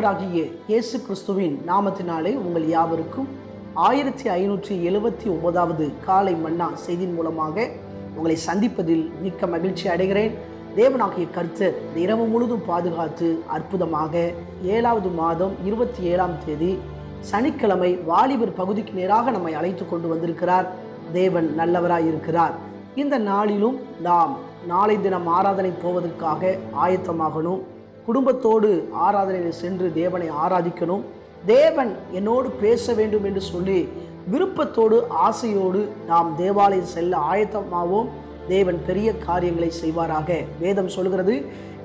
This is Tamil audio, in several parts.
ஆண்டவராகிய இயேசு கிறிஸ்துவின் நாமத்தினாலே உங்கள் யாவருக்கும் ஆயிரத்தி ஐநூற்றி எழுபத்தி ஒன்பதாவது காலை மன்னா செய்தியின் மூலமாக உங்களை சந்திப்பதில் மிக்க மகிழ்ச்சி அடைகிறேன். தேவனாகிய கர்த்தர் இந்த இரவு முழுதும் பாதுகாத்து அற்புதமாக ஏழாவது மாதம் இருபத்தி ஏழாம் தேதி சனிக்கிழமை வாலிபர் பகுதிக்கு நேராக நம்மை அழைத்து கொண்டு வந்திருக்கிறார். தேவன் நல்லவராய் இருக்கிறார். இந்த நாளிலும் நாம் நாளை தினம் ஆராதனை போவதற்காக ஆயத்தமாகணும். குடும்பத்தோடு ஆராதனையில் சென்று தேவனை ஆராதிக்கணும். தேவன் என்னோடு பேச வேண்டும் என்று சொல்லி விருப்பத்தோடு ஆசையோடு நாம் தேவாலயம் செல்ல ஆயத்தமாவோம். தேவன் பெரிய காரியங்களை செய்வாராக. வேதம் சொல்கிறது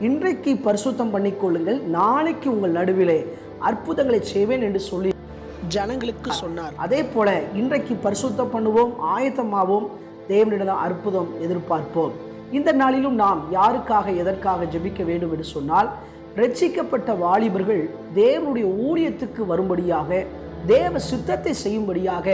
இன்றைக்கு பரிசுத்தம் பண்ணிக்கொள்ளுங்கள் நாளைக்கு உங்கள் நடுவிலே அற்புதங்களை செய்வேன் என்று சொல்லி ஜனங்களுக்கு சொன்னார். அதே போல இன்றைக்கு பரிசுத்தம் பண்ணுவோம் ஆயத்தமாவோம். தேவனிடம் அற்புதம் எதிர்பார்ப்போம். இந்த நாளிலும் நாம் யாருக்காக எதற்காக ஜெபிக்க வேண்டும் என்று சொன்னால் ரட்சிக்கப்பட்ட வாலிபர்கள் தேவனுடைய ஊழியத்துக்கு வரும்படியாக தேவ சித்தத்தை செய்யும்படியாக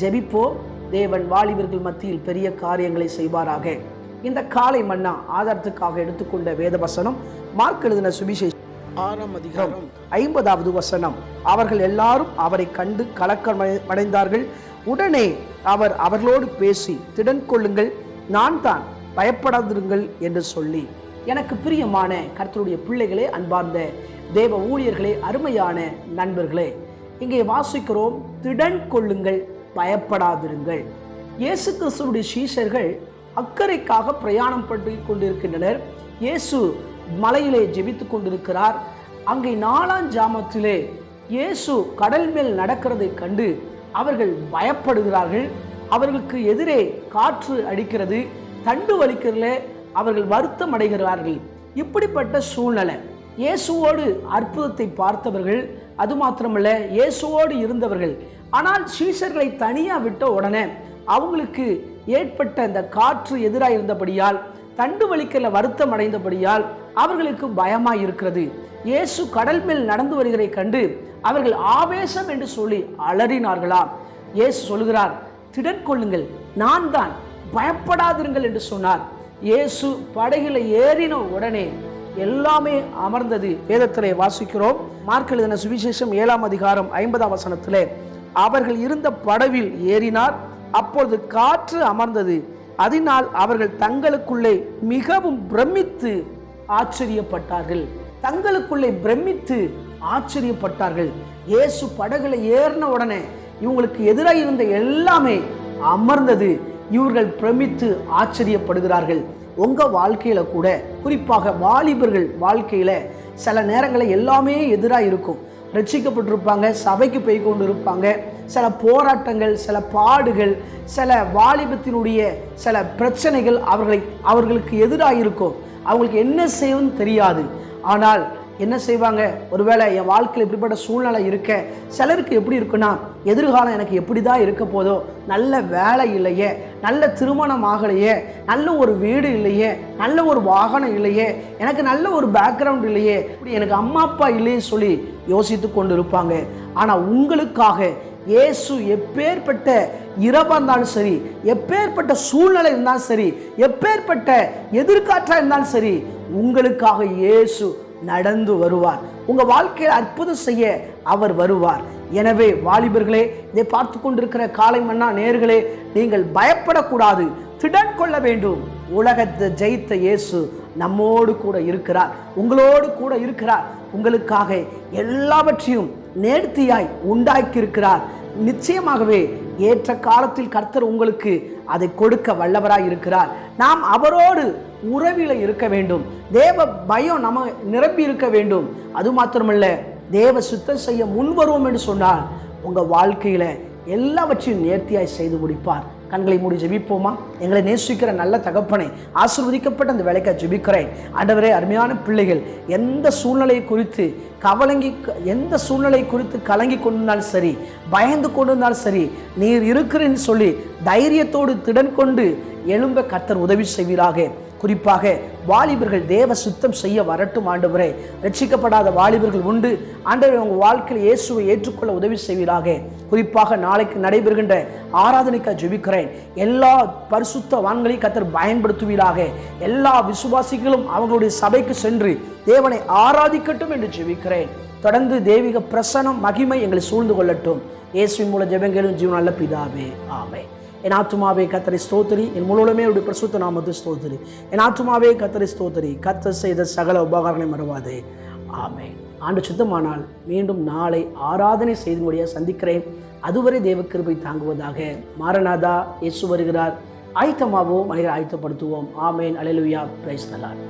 ஜெபிப்போம். தேவன் வாலிபர்கள் மத்தியில் பெரிய காரியங்களை செய்வாராக. இந்த காலை மன்னா ஆதாரத்துக்காக எடுத்துக்கொண்ட வேத வசனம் மார்க் எழுதின சுவிசேஷம் ஆறாம் அதிகாரம். ஐம்பதாவது வசனம். அவர்கள் எல்லாரும் அவரை கண்டு கலக்கம் அடைந்தார்கள் உடனே அவர் அவர்களோடு பேசி திடன் கொள்ளுங்கள் நான் தான் பயப்படாதிருங்கள் என்று சொல்லி எனக்கு பிரியமான கர்த்தருடைய பிள்ளைகளே அன்பார்ந்த தேவ ஊழியர்களே அருமையான நண்பர்களே இங்கே வாசிக்கிறோம் திடன் கொள்ளுங்கள் பயப்படாதிருங்கள். இயேசு கிறிஸ்துவனுடைய சீஷர்கள் அக்கறைக்காக பிரயாணம் பண்ணி கொண்டிருக்கின்றனர். இயேசு மலையிலே ஜெபித்து கொண்டிருக்கிறார். அங்கே நாலாம் ஜாமத்திலே இயேசு கடல் மேல் நடக்கிறதை கண்டு அவர்கள் பயப்படுகிறார்கள். அவர்களுக்கு எதிரே காற்று அடிக்கிறது. தண்டு வலிக்கிறதுல அவர்கள் வருத்தம் அடைகிறார்கள். இப்படிப்பட்ட சூழ்நிலை. இயேசுவோடு அற்புதத்தை பார்த்தவர்கள் அது மாத்திரமல்ல இயேசுவோடு இருந்தவர்கள். ஆனால் சீசர்களை தனியாக விட்ட உடனே அவங்களுக்கு ஏற்பட்ட அந்த காற்று எதிராக இருந்தபடியால் தண்டு வலிக்கல வருத்தம் அடைந்தபடியால் அவர்களுக்கு பயமாக இருக்கிறது. இயேசு கடல் மேல் நடந்து வருகிறதை கண்டு அவர்கள் ஆவேசம் என்று சொல்லி அலறினார்களா இயேசு சொல்கிறார் திடன் கொள்ளுங்கள் நான் தான் பயப்படாதிருங்கள் என்று சொன்னார். இயேசு படகில் ஏறின உடனே எல்லாமே அமர்ந்தது. வேதத்திலே வாசிக்கிறோம். மார்க் எழுதின சுவிசேஷம் ஏழாம் அதிகாரம் ஐம்பதாம் வசனத்திலே அவர்கள் இருந்த படவில் ஏறினார் அப்பொழுது காற்று அமர்ந்தது. அதனால் அவர்கள் தங்களுக்குள்ளே மிகவும் பிரமித்து ஆச்சரியப்பட்டார்கள். தங்களுக்குள்ளே பிரமித்து ஆச்சரியப்பட்டார்கள். இயேசு படகுல ஏறின உடனே இவங்களுக்கு எதிராக இருந்த எல்லாமே அமர்ந்தது. இவர்கள் பிரமித்து ஆச்சரியப்படுகிறார்கள். உங்கள் வாழ்க்கையில் கூட குறிப்பாக வாலிபர்கள் வாழ்க்கையில் சில நேரங்களில் எல்லாமே எதிராக இருக்கும். ரட்சிக்கப்பட்டிருப்பாங்க சபைக்கு போய் கொண்டு இருப்பாங்க சில போராட்டங்கள் சில பாடுகள் சில வாலிபத்தினுடைய சில பிரச்சனைகள் அவர்களை அவர்களுக்கு எதிராக இருக்கும். அவங்களுக்கு என்ன செய்யணும்னு தெரியாது. ஆனால் என்ன செய்வாங்க? ஒருவேளை என் வாழ்க்கையில் இப்படிப்பட்ட சூழ்நிலை இருக்க சிலருக்கு எப்படி இருக்குன்னா எதிர்காலம் எனக்கு எப்படி தான் இருக்க போதோ நல்ல வேலை இல்லையே நல்ல திருமணம் ஆகலையே நல்ல ஒரு வீடு இல்லையே நல்ல ஒரு வாகனம் இல்லையே எனக்கு நல்ல ஒரு பேக்ரவுண்ட் இல்லையே இப்படி எனக்கு அம்மா அப்பா இல்லையேன்னு சொல்லி யோசித்து கொண்டு இருப்பாங்க ஆனால் உங்களுக்காக இயேசு எப்பேற்பட்ட இரவாக இருந்தாலும் சரி எப்பேற்பட்ட சூழ்நிலை இருந்தாலும் சரி எப்பேற்பட்ட எதிர்காற்றாக இருந்தாலும் சரி உங்களுக்காக இயேசு நடந்து வருவார். உங்கள் வாழ்க்கையில் அற்புதம் செய்ய அவர் வருவார். எனவே வாலிபர்களே இதை பார்த்து கொண்டிருக்கிற காலை மன்னா நேர்களே நீங்கள் பயப்படக்கூடாது. திடன் கொள்ள வேண்டும். உலகத்தை ஜெயித்த இயேசு நம்மோடு கூட இருக்கிறார். உங்களோடு கூட இருக்கிறார். உங்களுக்காக எல்லாவற்றையும் நேர்த்தியாய் உண்டாக்கி இருக்கிறார் நிச்சயமாகவே ஏற்ற காலத்தில் கர்த்தர் உங்களுக்கு அதை கொடுக்க வல்லவராய் இருக்கிறார். நாம் அவரோடு உறவில் இருக்க வேண்டும். தேவ பயம் நம்ம நிரம்பி இருக்க வேண்டும். அது மாத்திரமல்ல தேவ சுத்தம் செய்ய முன் வருவோம் என்று சொன்னால் உங்கள் வாழ்க்கையில் எல்லாவற்றையும் நேர்த்தியாய் செய்து முடிப்பார். கண்களை மூடி ஜெபிப்போமா? எங்களை நேசிக்கிற நல்ல தகப்பனை ஆசிர்வதிக்கப்பட்ட அந்த வேலைக்காக ஜெபிக்கிறேன். ஆண்டவரே அருமையான பிள்ளைகள் எந்த சூழ்நிலை குறித்து கவலங்கி எந்த சூழ்நிலை குறித்து கலங்கி கொண்டிருந்தாலும் சரி பயந்து கொண்டிருந்தாலும் சரி நீர் இருக்கிறேன்னு சொல்லி தைரியத்தோடு திடன் கொண்டு எழும்ப கர்த்தர் உதவி செய்வீராக. குறிப்பாக வாலிபர்கள் தேவ சுத்தம் செய்ய வரட்டும் ஆண்டவரே. ரட்சிக்கப்படாத வாலிபர்கள் உண்டு. ஆண்டவரே உங்கள் வாழ்க்கையில் இயேசுவை ஏற்றுக்கொள்ள உதவி செய்வீராக. குறிப்பாக நாளைக்கு நடைபெறுகின்ற ஆராதனைக்காக ஜெபிக்கிறேன். எல்லா பரிசுத்த வான்களையும் கத்தர் பயன்படுத்துவீராக. எல்லா விசுவாசிகளும் அவங்களுடைய சபைக்கு சென்று தேவனை ஆராதிக்கட்டும் என்று ஜெபிக்கிறேன். தொடர்ந்து தெய்வீக பிரசனம் மகிமை எங்களை சூழ்ந்து கொள்ளட்டும். இயேசுவின் மூல ஜெபங்களும் ஜீவன் நல்ல பிதாவே. ஆமே என் ஆத்துமாவே கத்தரை ஸ்தோத்திரி. என் முழுவதுமே உடைய பிரசுத்த நாமத்தை ஸ்தோத்திரி. என் ஆத்துமாவே கத்தரை ஸ்தோத்திரி. கத்த செய்த சகல உபகாரங்களை மறவாதே. ஆமே ஆண்டு சுத்தமானால் மீண்டும் நாளை ஆராதனை செய்து முடியாக சந்திக்கிறேன். அதுவரை தேவ கிருபை தாங்குவதாக. மாரநாதா இயேசு வருகிறார். ஆயத்தமாகவும் மனிதர் ஆயத்தப்படுத்துவோம். ஆமேன். அலையலுயா பிரைஸ் நல்லான்